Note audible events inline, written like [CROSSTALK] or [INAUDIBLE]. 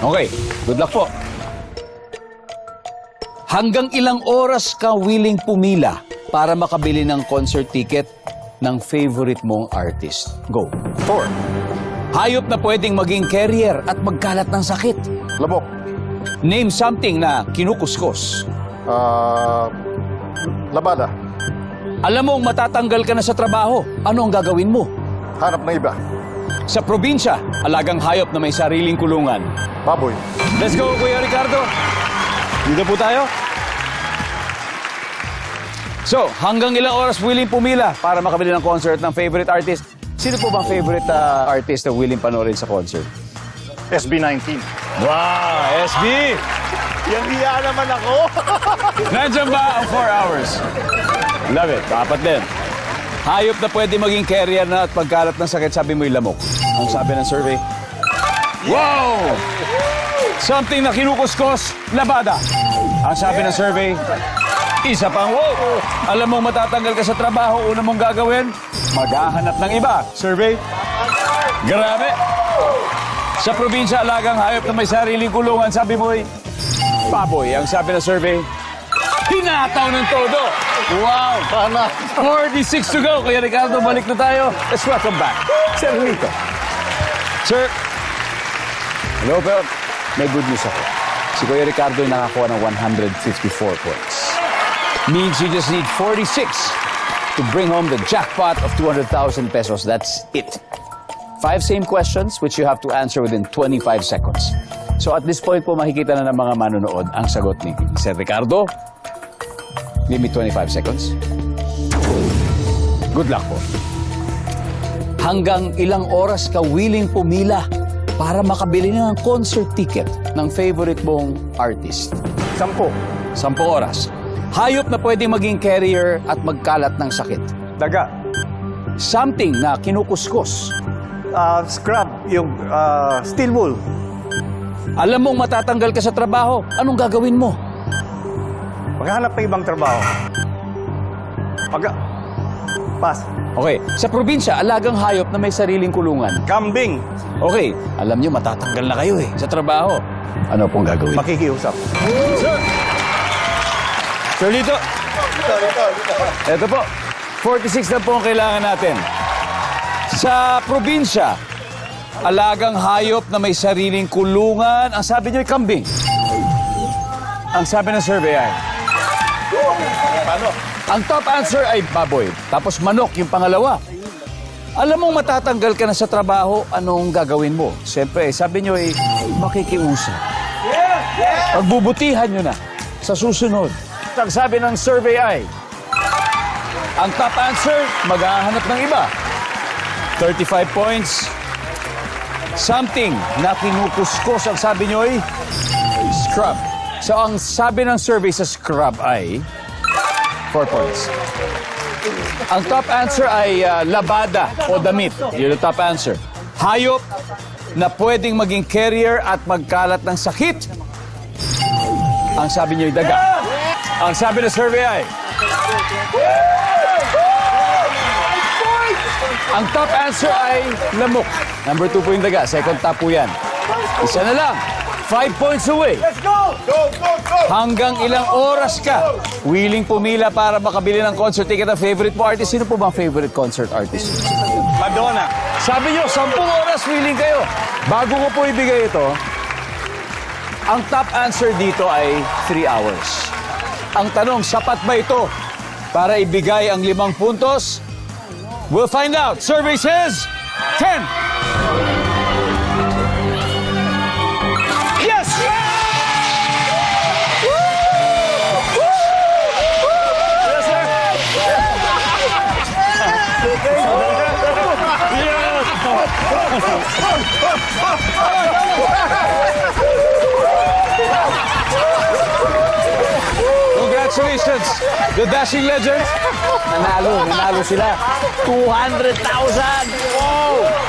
Okay, good luck po. Hanggang ilang oras ka willing pumila para makabili ng concert ticket ng favorite mong artist? Go. Four. Hayop na pwedeng maging carrier at magkalat ng sakit. Labok. Name something na kinukuskos. Ah... labada. Alam mong matatanggal ka na sa trabaho. Ano ang gagawin mo? Hanap na iba. Sa probinsya, alagang hayop na may sariling kulungan. Baboy. Let's go, Kuya Ricardo. Dito po tayo. So, hanggang ilang oras willing pumila para makabili ng concert ng favorite artist? Sino po ba favorite uh, artist na willing panoorin sa concert? SB19. Wow, SB! Yang iya naman ako. [LAUGHS] Nandiyan ba ang 4 hours? Love it. Dapat din. Hayop na pwede maging carrier na at pagkalat ng sakit, sabi mo yung lamok. Ang sabi ng survey. Wow! Something na kinukuskos, labada. Ang sabi ng survey, isa pang wow! Alam mo matatanggal ka sa trabaho, una mong gagawin, maghahanap ng iba. Survey? Grabe! Sa probinsya, alagang hayop na may sariling kulungan, sabi mo ay baboy. Ang sabi ng survey, hinataw ng todo. Wow! Sana. 46 to go. Kuya Ricardo, balik na tayo. Let's welcome back. Sir Lito. Sir. Hello, pero may good news ako. Si Kuya Ricardo ay nakakuha ng 154 points. Means you just need 46 to bring home the jackpot of 200,000 pesos. That's it. Five same questions which you have to answer within 25 seconds. So at this point po makikita na ng mga manonood ang sagot ni Sir Ricardo. Give me 25 seconds. Good luck po. Hanggang ilang oras ka willing pumila para makabili ng concert ticket ng favorite mong artist? Sampo. Sampung oras. Hayop na pwedeng maging carrier at magkalat ng sakit. Daga. Something na kinukuskos. Ah, scrub, yung ah, steel wool. Alam mong matatanggal ka sa trabaho. Anong gagawin mo? Maghahanap ng ibang trabaho. Pag... Pass. Okay, sa probinsya, alagang hayop na may sariling kulungan. Kambing. Okay, alam nyo matatanggal na kayo eh sa trabaho. Ano pong gagawin? Makikiusap. Sir! Sir Lito! Ito po, 46 na po ang kailangan natin. Sa probinsya, alagang hayop na may sariling kulungan. Ang sabi niyo ay kambing. Ang sabi ng survey ay... Ang top answer ay baboy. Tapos manok yung pangalawa. Alam mong matatanggal ka na sa trabaho, anong gagawin mo? Siyempre, sabi niyo ay makikiusap. Pagbubutihan nyo na sa susunod. Ang sabi ng survey ay, ang top answer, maghahanap ng iba. 35 points. Something na kinukuskos ang sabi nyo ay scrub. So ang sabi ng survey sa scrub ay 4 points. Ang top answer ay ah, labada o damit. Yun ang top answer. Hayop na pwedeng maging carrier at magkalat ng sakit. Ang sabi niyo ay daga. Ang sabi ng survey ay... Ang top answer ay lamok. Number two po yung daga. Second top po yan. Isa na lang. Five points away. Go, go, go! Hanggang ilang oras ka willing pumila para makabili ng concert ticket ng favorite mo artist. Sino po ba ang favorite concert artist? Madonna. Sabi nyo, 10 oras willing kayo. Bago ko po ibigay ito, ang top answer dito ay 3 hours. Ang tanong, sapat ba ito para ibigay ang limang puntos? We'll find out. Survey says 10. Congratulations, the Dashing Legends. Nanalo, nanalo sila. 200,000! Wow!